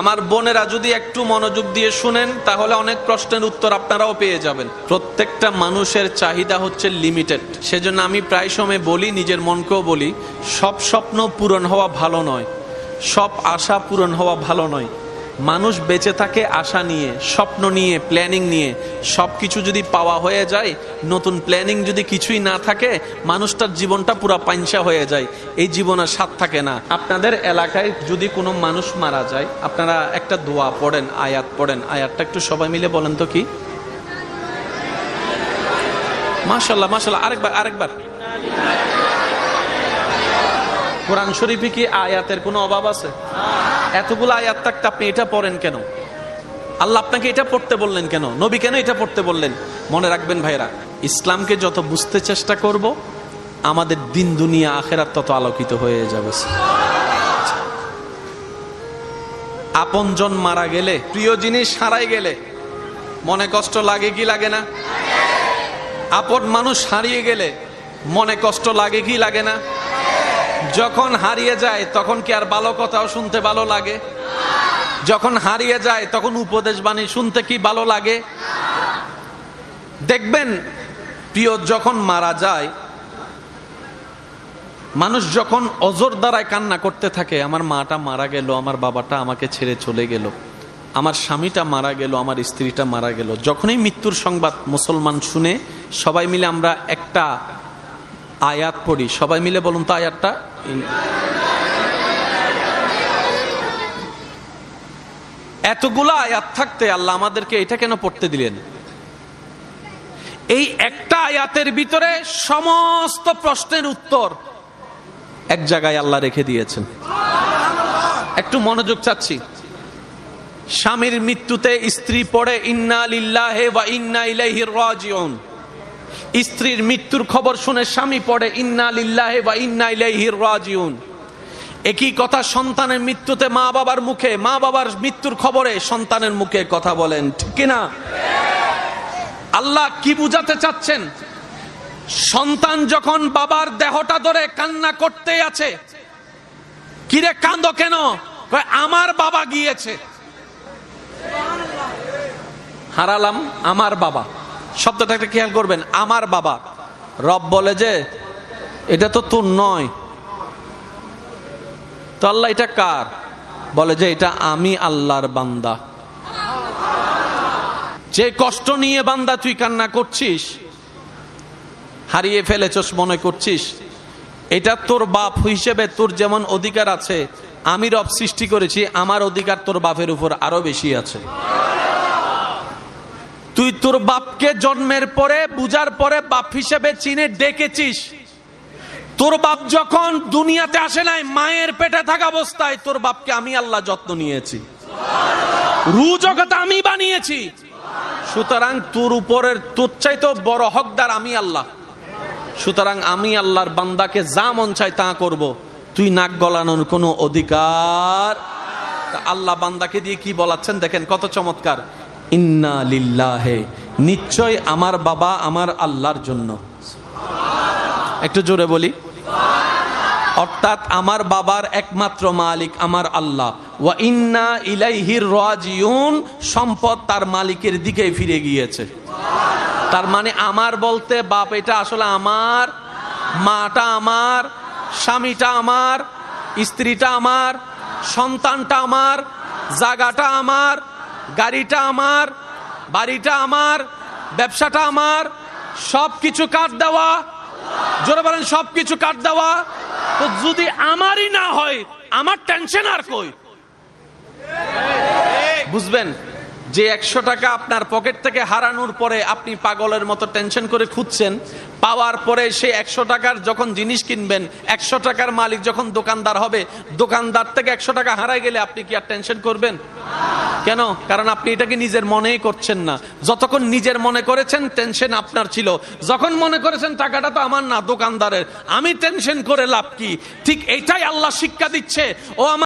আমার বোনেরা যদি একটু মনোযোগ দিয়ে শুনেন, তাহলে অনেক প্রশ্নের উত্তর আপনারাও পেয়ে যাবেন। প্রত্যেকটা মানুষের চাহিদা হচ্ছে লিমিটেড সেজন্য আমি প্রায় সময় বলি, নিজের মনকেও বলি, সব স্বপ্ন পূরণ হওয়া ভালো নয়। সব আশা পূরণ হওয়া ভালো নয়। মানুষ বেঁচে থাকে আশা নিয়ে, স্বপ্ন নিয়ে প্ল্যানিং নিয়ে। সব কিছু যদি পাওয়া হয়ে যায়, নতুন প্ল্যানিং যদি কিছুই না থাকে, মানুষটার জীবনটা পুরো পাঞ্চা হয়ে যায়। এই জীবনের স্বাদ থাকে না। আপনাদের এলাকায় যদি কোনো মানুষ মারা যায়, আপনারা একটা দোয়া পড়েন, আয়াত পড়েন। আয়াতটা একটু সবাই মিলে বলেন তো কি? মাশাল্লাহ মাশাল্লাহ আরেকবার আরেকবার। কোরআন শরীফে কি আয়াতের কোনো অভাব আছে? এতগুলো আয়াত থাকতে আপনি এটা পড়েন কেন? আল্লাহ আপনাকে এটা পড়তে বললেন কেন? নবী কেন এটা পড়তে বললেন? মনে রাখবেন ভাইরা ইসলামকে যত বুঝতে চেষ্টা করব, আমাদের দিন দুনিয়া আখেরাত তত আলোকিত হয়ে যাবে। আপনজন মারা গেলে, প্রিয় জিনিস হারাই গেলে, মনে কষ্ট লাগে কি লাগে না? আপন মানুষ হারিয়ে গেলে, মনে কষ্ট লাগে কি লাগে না? যখন হারিয়ে যায়, তখন কি আর ভালো কথাও শুনতে ভালো লাগে? যখন হারিয়ে যায়, তখন উপদেশ বাণী শুনতে কি ভালো লাগে? দেখবেন, প্রিয়, যখন মারা যায়, মানুষ যখন অজর দ্বারায় কান্না করতে থাকে, আমার মাটা মারা গেল, আমার বাবাটা আমাকে ছেড়ে চলে গেল, আমার স্বামীটা মারা গেল, আমার স্ত্রীটা মারা গেল। যখনই মৃত্যুর সংবাদ মুসলমান শুনে, সবাই মিলে আমরা একটা আয়াত পড়ি। সবাই মিলে বলুন তো আয়াতটা। এতগুলো আয়াত থাকতে আল্লাহ আমাদেরকে এটা কেন পড়তে দিলেন? এই একটা আয়াতের ভিতরে সমস্ত প্রশ্নের উত্তর এক জায়গায় আল্লাহ রেখে দিয়েছেন। একটু মনোযোগ চাচ্ছি। স্বামীর মৃত্যুতে স্ত্রী পড়ে, ইন্না লিল্লাহে বা ইন্না ইলাইহি রাজিউন। স্ত্রীর মৃত্যুর খবর শুনে স্বামী পড়ে, ইন্না লিল্লাহে বা ইন্না রাজিউন। একই কথা সন্তানের মৃত্যুতে মা বাবার মুখে, মা বাবার মৃত্যুর খবরে সন্তানের মুখে কথা বলেন, ঠিক না? আল্লাহ কি বুঝাতে চাচ্ছেন? সন্তান যখন বাবার দেহটা ধরে কান্না করতে আছে, কিরে কান্দ কেন? আমার বাবা গিয়েছে। হারালাম, আমার বাবা। শব্দটা একটা খেয়াল করবেন? আমার বাবা। রব বলে যে, এটা তো তোর নয়। তো আল্লাহ, এটা কার? বলে যে, এটা আমি আল্লাহর বান্দা। যে কষ্ট নিয়ে বান্দা তুই কান্না করছিস, হারিয়ে ফেলেছস মনে করছিস, এটা তোর বাপ হিসেবে তোর যেমন অধিকার আছে, আমি রব সৃষ্টি করেছি, আমার অধিকার তোর বাপের উপর আরও বেশি আছে। তুই তোর বাপকে জন্মের পরে, বুঝার পরে বাপ হিসেবে চিনে ডেকেছিস। তোর বাপ যখন দুনিয়াতে আসে নাই, মায়ের পেটে থাকা অবস্থায় তোর বাপকে আমি আল্লাহ যত্ন নিয়েছি। রু জগৎ আমি বানিয়েছি। সুতরাং তোর উপরের, তোর চাইতেও বড় হকদার আমি আল্লাহ। সুতরাং আমি আল্লাহর বান্দাকে যা মন চাই তা করব। তুই নাক গলানোর কোনো অধিকার? আল্লাহ বান্দাকে দিয়ে কি বলাচ্ছেন? দেখেন কত চমৎকার। ইন্না লিল্লাহে, নিশ্চয় আমার বাবা আমার আল্লাহর জন্য। একটু জোরে বলি। অর্থাৎ আমার বাবার একমাত্র মালিক আমার আল্লাহ। ওয়া ইন্না ইলাইহির সম্পদ তার মালিকের দিকে ফিরে গিয়েছে। তার মানে আমার বলতে বাপ এটা আসলে আমার, মাটা আমার, স্বামীটা আমার, স্ত্রীটা আমার, সন্তানটা আমার জায়গাটা আমার গাড়িটা আমার, বাড়িটা আমার, ব্যবসাটা আমার সব কিছু কাট দেওয়া। জোরে বলেন সব কিছু কাট দেওয়া। তো যদি আমারই না হয়, আমার টেনশন আর কই? বুঝবেন, যে একশো টাকা আপনার পকেট থেকে হারানোর পরে আপনি পাগলের মতো টেনশন করে খুঁজছেন পাওয়ার পরে সে একশো টাকার যখন জিনিস কিনবেন, একশো টাকার মালিক যখন দোকানদার হবে, দোকানদার থেকে একশো টাকা হারাই গেলে আপনি কি আর টেনশন করবেন? কেন? কারণ আপনি এটাকে নিজের মনেই করছেন না। যতক্ষণ নিজের মনে করেছেন টেনশন আপনার ছিল। যখন মনে করেছেন, টাকাটা তো আমার না, দোকানদারের। আমি টেনশন করে লাভ কি? ঠিক এটাই আল্লাহ শিক্ষা দিচ্ছে। ও আমার